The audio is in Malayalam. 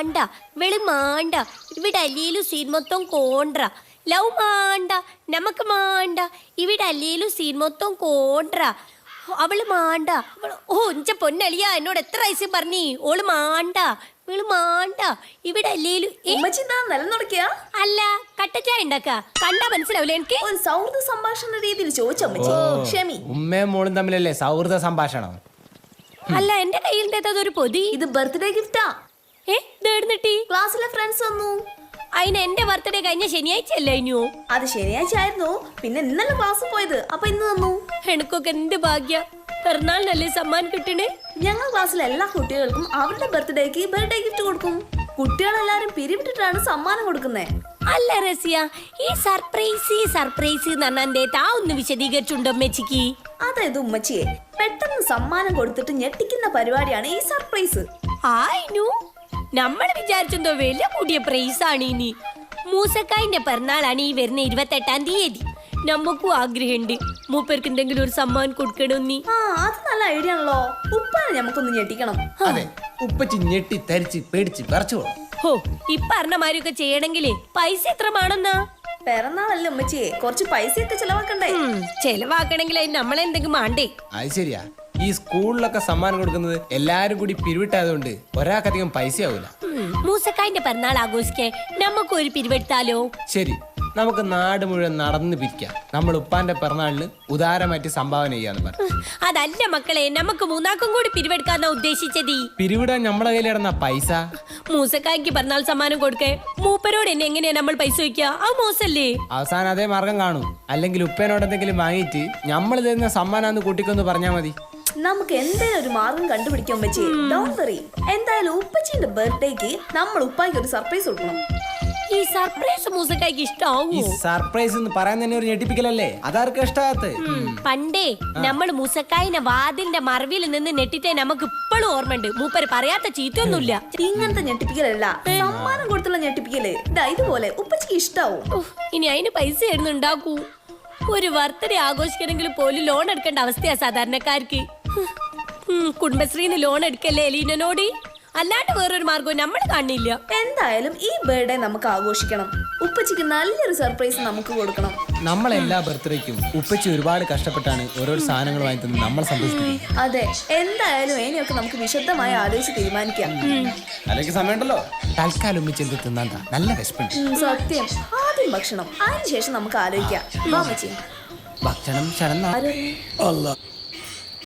മാണ്ട വെളി മാണ്ട. ഇവിടെ അല്ലേലും സീൻ മൊത്തം കോണ്ട്ര. ലവ് മാണ്ട നമുക്ക് മാണ്ട. ഇവിടെ അല്ലേലും സീൻ മൊത്തം കോണ്ട്ര. അവൾ മാണ്ട. അവൾ ഓ ഇഞ്ച പൊന്നളിയ എന്നോട് എത്ര വയസ്സ് പറഞ്ഞീ? ഓൾ മാണ്ട. ഇവൾ മാണ്ട. ഇവിടെ അല്ലേലും ഏ, ഉമ്മച്ചി എന്താ അല്ല കട്ടച്ചായ ഉണ്ടാക്ക. കണ്ടാ മനസ്സിലാവില്ല എനിക്ക്? ഒരു സൗഹൃദ സംഭാഷണ രീതിയിൽ ചോദിച്ച അമ്മച്ചി ക്ഷമി. ഉമ്മയും മോളും തമ്മിലല്ലേ സൗഹൃദ സംഭാഷണം? അല്ല എന്റെ കയ്യിൽ അതൊരു പൊതി. ഇത് ബർത്ത്ഡേ ഗിഫ്റ്റാ ഏ ഇതെടുന്നിട്ടി ക്ലാസ്സിലെ ഫ്രണ്ട്സ് വന്നു. അതിന് എന്റെ ബർത്ത്ഡേ കഴിഞ്ഞ ശനിയാഴ്ച അല്ലേ ഇനിയോ അത് ശനിയാഴ്ച ആയിരുന്നു പിന്നെ ഇന്നലെ ക്ലാസ് പോയത്. അപ്പൊ ഇന്ന് തന്നു എനക്കൊക്കെ എന്ത് ഭാഗ്യ. പിറന്നാളിനല്ലേ സമ്മാനം കിട്ടണേ? ഞങ്ങൾ ക്ലാസ്സിലെ എല്ലാ കുട്ടികൾക്കും അവരുടെ ബർത്ത്ഡേക്ക് ബർത്ത്ഡേ ഗിഫ്റ്റ് കൊടുക്കും. കുട്ടികളെല്ലാരും പിരിവിട്ടിട്ടാണ് സമ്മാനം കൊടുക്കുന്നത് അല്ല റസിയ ഈ സർപ്രൈസ് ഈ സർപ്രൈസ് എന്ന് പറഞ്ഞാൽ താ ഒന്ന് വിശദീകരിച്ചുണ്ടോ ഉമ്മച്ചിക്ക്? അതായത് ഉമ്മച്ചിയെ പെട്ടെന്ന് സമ്മാനം കൊടുത്തിട്ട് ഞെട്ടിക്കുന്ന പരിപാടിയാണ് ഈ സർപ്രൈസ് ആയിനു നമ്മൾ വിചാരിച്ചെന്തോ വില കൂടിയ പ്രൈസ് ആണ് ഇനി. മൂസക്കായിന്റെ പിറന്നാളാണ് ഈ വരുന്ന ഇരുപത്തെട്ടാം തീയതി. നമുക്കും ആഗ്രഹമുണ്ട്. മൂപ്പർക്ക് എന്തെങ്കിലും ഒരു സമ്മാനം കൊടുക്കണമെന്നീ ആ അത് നല്ല ഐഡിയ ആണല്ലോ. ഉപ്പാനെ നമുക്കൊന്ന് ഞെട്ടിക്കണം. അതെ ഉപ്പച്ചി ഞെട്ടി തരിച്ച് പേടിച്ച് പറിച്ചോളൂ ഹോ ഈ മാരിയൊക്കെ ചെയ്യണമെങ്കിൽ ചെയ്യണമെങ്കിലേ പൈസ എത്രമാണെന്നാ പിറന്നാളല്ലേ ഉമ്മച്ചിയെ? കുറച്ച് പൈസയൊക്കെ ചെലവാക്കണ്ടേ? ചെലവാക്കണമെങ്കിൽ അതിന് നമ്മളെന്തെങ്കിലും വേണ്ടേ? അത് ശരിയാ. ഈ സ്കൂളിലൊക്കെ സമ്മാനം കൊടുക്കുന്നത് എല്ലാരും കൂടി പിരിവിട്ടായതുകൊണ്ട് ഒരാൾക്കധികം പൈസ ആവൂല മൂസക്കായിന്റെ പിറന്നാൾ ആഘോഷിക്കേ നമുക്ക് ഒരു പിരിവെടുത്താലോ? ശരി നമുക്ക് നാട് മുഴുവൻ നടന്ന് പിരിക്കാം. നമ്മൾ ഉപ്പാന്റെ പിറന്നാളിന് ഉദാരമായിട്ട് സംഭാവന ചെയ്യാന്ന് പറഞ്ഞു. അതല്ല മക്കളെ നമുക്ക് മൂന്നാക്കും കൂടി പിരിവെടുക്കാന്ന ഉദ്ദേശിച്ചത്. പിരിവിടാൻ നമ്മളെ കയ്യിൽ ഇടന്ന പൈസ? മൂസക്കായ്ക്ക് പിറന്നാൾ സമ്മാനം കൊടുക്കേ മൂപ്പരോട് എന്നെ എങ്ങനെയാ നമ്മൾ പൈസ വയ്ക്കുക ആ മോശല്ലേ അവസാനം അതേ മാർഗം കാണും. അല്ലെങ്കിൽ ഉപ്പേനോട് എന്തെങ്കിലും വാങ്ങിയിട്ട് നമ്മൾ തരുന്ന സമ്മാനം കൂട്ടിക്കൊന്ന് പറഞ്ഞാൽ മതി. നമുക്ക് എന്തേലും ഒരു മാർഗം കണ്ടുപിടിക്കാൻ പറ്റി ഡോണ്ട് വറി എന്തായാലും ഉപ്പച്ചിന്റെ ബർത്ത്ഡേക്ക് നമ്മൾ ഉപ്പായ്ക്ക് ഒരു സർപ്രൈസ് കൊടുക്കണം. ഈ സർപ്രൈസ് മൂസക്കായ്ക്ക് ഈ ഇഷ്ടാവോ? സർപ്രൈസ് എന്ന് പറയാൻ തന്നെ ഒരു ഞെട്ടിപ്പിക്കലല്ലേ? അതാർക്കും ഇഷ്ടാകത്ത് പണ്ടേ നമ്മൾ മൂസക്കായിന്റെ വാതിലിന്റെ മറവിൽ നിന്ന് നെട്ടിട്ടേ നമുക്ക് ഇപ്പോഴും ഓർമ്മയുണ്ട്. മൂപ്പര് പറയാത്ത ചീത്തൊന്നുമില്ല ഇങ്ങനത്തെ ഞെട്ടിപ്പിക്കലല്ല. സമ്മാനം കൊടുത്തുള്ള ഞെട്ടിപ്പിക്കൽ. ഇതാ ഇതുപോലെ ഉപ്പച്ചിക്ക് ഇഷ്ടാവും? ഉഫ്, ഇനി അതിന് പൈസ ആയിരുന്നു ഉണ്ടാക്കൂ? ഒരു ബർത്ത്ഡേ ആഘോഷിക്കണമെങ്കിൽ പോലും ലോൺ എടുക്കേണ്ട അവസ്ഥയാ സാധാരണക്കാർക്ക്. കുടുംബശ്രീന്ന് ലോൺ എടുക്കല്ലേ എലീനോടി അല്ലാണ്ട് വേറൊരു മാർഗവും നമ്മൾ കാണില്ല. എന്തായാലും ഈ ബർത്ത്ഡേ നമുക്ക് ആഘോഷിക്കണം. ഉപ്പച്ചിക്ക് നല്ലൊരു സർപ്രൈസ് നമുക്ക് കൊടുക്കണം. നമ്മളെല്ലാ ബർത്ത്ഡേക്കും ഉപ്പച്ചി ഒരുപാട് കഷ്ടപ്പെട്ടാണ് ഓരോ സാധനങ്ങൾ വാങ്ങി തന്നെ നമ്മളെ അതെ എന്തായാലും ഇനിയൊക്കെ നമുക്ക് വിശദമായി ആലോചിച്ച് തീരുമാനിക്കാം. അല്ലെങ്കിൽ സമയമുണ്ടല്ലോ. തൽക്കാലം ഉമ്മച്ചി എന്ത് തിന്നാൻ നല്ല വിശപ്പുണ്ട്. സത്യം. ആദ്യം ഭക്ഷണം അതിനുശേഷം നമുക്ക് ആലോചിക്കാം. ഭക്ഷണം ശരണം.